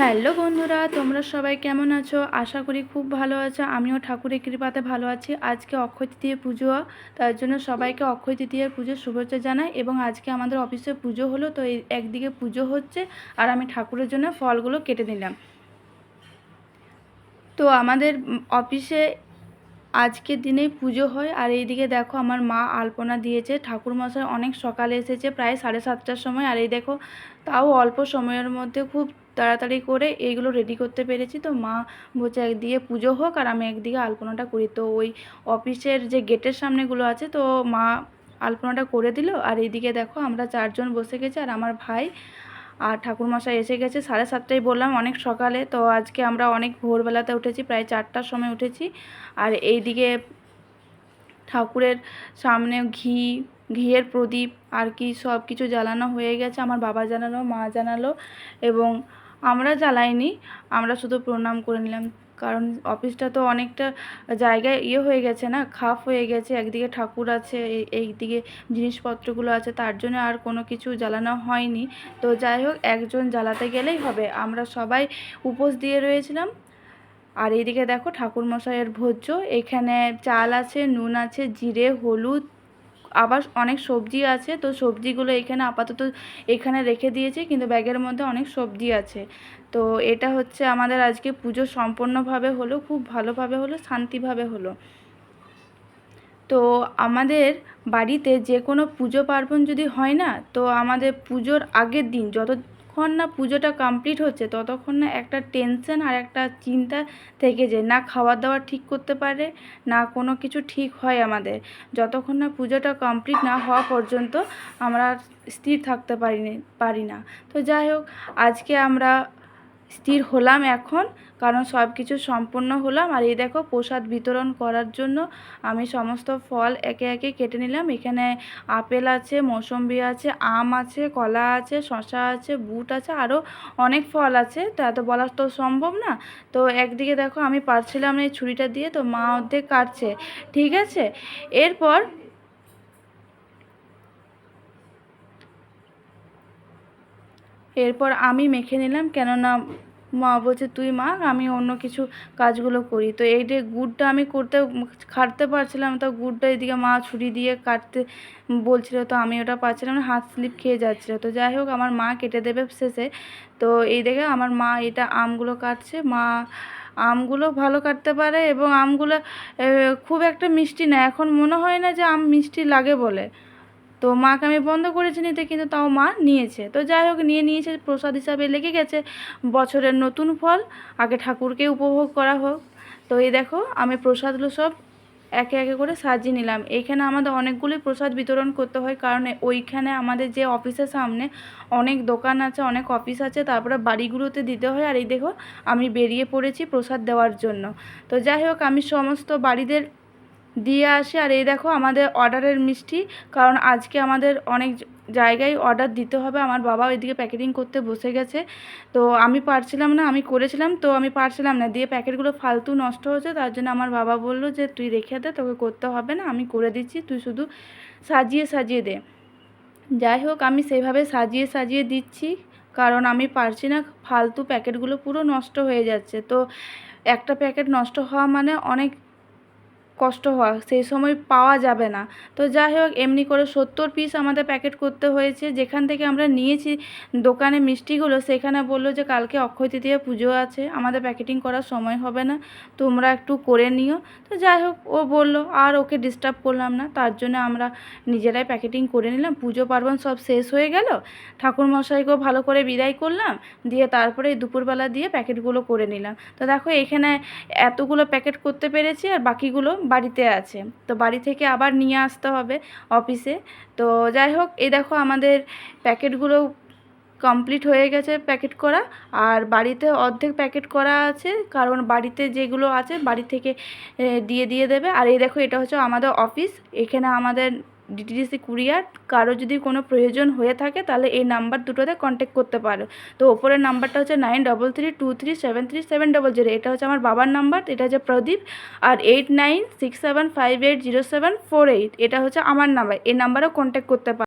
Hello বন্ধুরা, তোমরা সবাই কেমন আছো? আশা করি খুব ভালো আছো। আমিও ঠাকুরের কৃপাতে ভালো আছি। আজকে অক্ষয় তৃতীয় পুজো, তার জন্য সবাইকে অক্ষয় তৃতীয়ার পুজোর শুভেচ্ছা জানাই এবং আজকে আমাদের অফিসে পুজো হলো, তো এই একদিকে পুজো হচ্ছে আর আমি ঠাকুরের জন্য ফলগুলো কেটে নিলাম। তো আমাদের অফিসে আজকের দিনেই পুজো হয় আর এইদিকে দেখো আমার মা আলপনা দিয়েছে। ঠাকুরমশাই অনেক সকালে এসেছে, প্রায় সাড়ে সাতটার সময়। আর এই দেখো, তাও অল্প সময়ের মধ্যে খুব তাড়াতাড়ি করে এইগুলো রেডি করতে পেরেছি। তো মা বলছে, একদিকে পুজো হোক আর আমি একদিকে আলপনাটা করি। তো ওই অফিসের যে গেটের সামনেগুলো আছে, তো মা আলপনাটা করে দিল। আর এইদিকে দেখো, আমরা চারজন বসে গেছি আর আমার ভাই আর ঠাকুরমশাই এসে গেছে। সাড়ে সাতটায় বললাম, অনেক সকালে। তো আজকে আমরা অনেক ভোরবেলাতে উঠেছি, প্রায় চারটার সময় উঠেছি। আর এইদিকে ঠাকুরের সামনে ঘি, ঘিয়ের প্রদীপ আর কি সব কিছু জ্বালানো হয়ে গেছে। আমার বাবা জানালো মা জানালো এবং আমরা জ্বালাইনি, আমরা শুধু প্রণাম করে নিলাম। কারণ অফিসটা তো অনেকটা জায়গায় ইয়ে হয়ে গেছে না, খাপ হয়ে গেছে, একদিকে ঠাকুর আছে এই এইদিকে জিনিসপত্রগুলো আছে, তার জন্য আর কোনো কিছু জ্বালানো হয়নি। তো যাই হোক, একজন জ্বালাতে গেলেই হবে। আমরা সবাই উপোস দিয়ে রয়েছিলাম। আর এইদিকে দেখো ঠাকুরমশাইয়ের ভোজ্য, এখানে চাল আছে, নুন আছে, জিরে, হলুদ আবার অনেক সবজি আছে, তো সবজিগুলো এখানে আপাতত এখানে রেখে দিয়েছি, কিন্তু ব্যাগের মধ্যে অনেক সবজি আছে। তো এটা হচ্ছে আমাদের আজকে পুজো সম্পূর্ণভাবে হলো, খুব ভালোভাবে হলো, শান্তিভাবে হলো। তো আমাদের বাড়িতে যে কোনো পুজো পার্বণ যদি হয় না, তো আমাদের পুজোর আগের দিন যতক্ষণ না পুজোটা কমপ্লিট হচ্ছে, ততক্ষণ না একটা টেনশন আর একটা চিন্তা থেকে যায়। না খাওয়া দাওয়া ঠিক করতে পারে, না কোনো কিছু ঠিক হয় আমাদের। যতক্ষণ না পুজোটা কমপ্লিট না হওয়া পর্যন্ত আমরা স্থির থাকতে পারি পারি না। তো যাই হোক, আজকে আমরা স্থির হলাম এখন, কারণ সব কিছু সম্পূর্ণ হলাম। আর এই দেখো, প্রসাদ বিতরণ করার জন্য আমি সমস্ত ফল একে একে কেটে নিলাম। এখানে আপেল আছে, মৌসম্বি আছে, আম আছে, কলা আছে শশা আছে, বুট আছে আরও অনেক ফল আছে। তা তো বলা তো সম্ভব না। তো একদিকে দেখো, আমি পারছিলাম এই ছুরিটা দিয়ে, তো মা অর্ধেক কাটছে। ঠিক আছে? এরপর এরপর আমি মেখে নিলাম, কেননা মা বলছে, তুই মা আমি অন্য কিছু কাজগুলো করি। তো এই যে গুড়টা আমি করতে খাটতে পারছিলাম, তো গুড়টা এদিকে মা ছুরি দিয়ে কাটতে বলছিল, তো আমি ওটা পাচ্ছিলাম না, হাত স্লিপ খেয়ে যাচ্ছিল। তো যাই হোক, আমার মা কেটে দেবে শেষে। তো এই দেখে আমার মা এটা আমগুলো কাটছে। মা আমগুলো ভালো কাটতে পারে এবং আমগুলো খুব একটা মিষ্টি না। এখন মনে হয় না যে আম মিষ্টি লাগে বলে। তো মাকে আমি বন্ধ করেছি নিতে, কিন্তু তাও মা নিয়েছে। তো যাই হোক, নিয়ে নিয়েছে, প্রসাদ হিসাবে লেগে গেছে। বছরের নতুন ফল, আগে ঠাকুরকে উপভোগ করা হোক। তো এই দেখো, আমি প্রসাদগুলো সব একে একে করে সাজিয়ে নিলাম। এইখানে আমাদের অনেকগুলি প্রসাদ বিতরণ করতে হয়, কারণ ওইখানে আমাদের যে অফিসের সামনে অনেক দোকান আছে, অনেক অফিস আছে, তারপরে বাড়িগুলোতে দিতে হয়। আর এই দেখো, আমি বেরিয়ে পড়েছি প্রসাদ দেওয়ার জন্য। তো যাই হোক, আমি সমস্ত বাড়িদের দিয়ে আসি। আর এই দেখো আমাদের অর্ডারের মিষ্টি, কারণ আজকে আমাদের অনেক জায়গায় অর্ডার দিতে হবে। আমার বাবা ওইদিকে প্যাকেটিং করতে বসে গেছে। তো আমি পারছিলাম না, আমি করেছিলাম, তো আমি পারছিলাম না। দিয়ে প্যাকেটগুলো ফালতু নষ্ট হয়েছে, তার জন্য আমার বাবা বলল যে, তুই রেখে দে, তোকে করতে হবে না, আমি করে দিচ্ছি, তুই শুধু সাজিয়ে সাজিয়ে দে। যাই হোক, আমি সেভাবে সাজিয়ে সাজিয়ে দিচ্ছি, কারণ আমি পারছি না, ফালতু প্যাকেটগুলো পুরো নষ্ট হয়ে যাচ্ছে। তো একটা প্যাকেট নষ্ট হওয়া মানে অনেক কষ্ট হওয়া সেই সময় পাওয়া যাবে না। তো যাই হোক, এমনি করে সত্তর পিস আমাদের প্যাকেট করতে হয়েছে। যেখান থেকে আমরা নিয়েছি দোকানে মিষ্টিগুলো, সেখানে বলল যে কালকে অক্ষয় তৃতীয়া পুজো আছে, আমাদের প্যাকেটিং করার সময় হবে না, তোমরা একটু করে নিও। তো যাই হোক, ও বলল, আর ওকে ডিস্টার্ব করলাম না, তার জন্য আমরা নিজেরাই প্যাকেটিং করে নিলাম। পুজো পার্বণ সব শেষ হয়ে গেল। ঠাকুরমশাইকেও ভালো করে বিদায় করলাম, দিয়ে তারপরে দুপুরবেলা দিয়ে প্যাকেটগুলো করে নিলাম। তো দেখো, এখানে এতগুলো প্যাকেট করতে পেরেছি, আর বাকিগুলো বাড়িতে আছে। তো বাড়ি থেকে আবার নিয়ে আসতে হবে অফিসে। তো যাই হোক, এই দেখো আমাদের প্যাকেটগুলো কমপ্লিট হয়ে গেছে প্যাকেট করা। আর বাড়িতে অর্ধেক প্যাকেট করা আছে, কারণ বাড়িতে যেগুলো আছে বাড়ি থেকে দিয়ে দিয়ে দেবে। আর এই দেখো, এটা হচ্ছে আমাদের অফিস। এখানে আমাদের ডিটিডিসি কুরিয়ার, কারও যদি কোনো প্রয়োজন হয়ে থাকে তাহলে এই নাম্বার দুটোতে কন্ট্যাক্ট করতে পারো। তো ওপরের নাম্বারটা হচ্ছে nine double three two three seven three seven double zero এটা হচ্ছে আমার বাবার নাম্বার, এটা হচ্ছে প্রদীপ, আর eight nine six seven five eight zero seven four eight এটা হচ্ছে আমার নাম্বার, এই নাম্বারেও কন্ট্যাক্ট করতে পারো।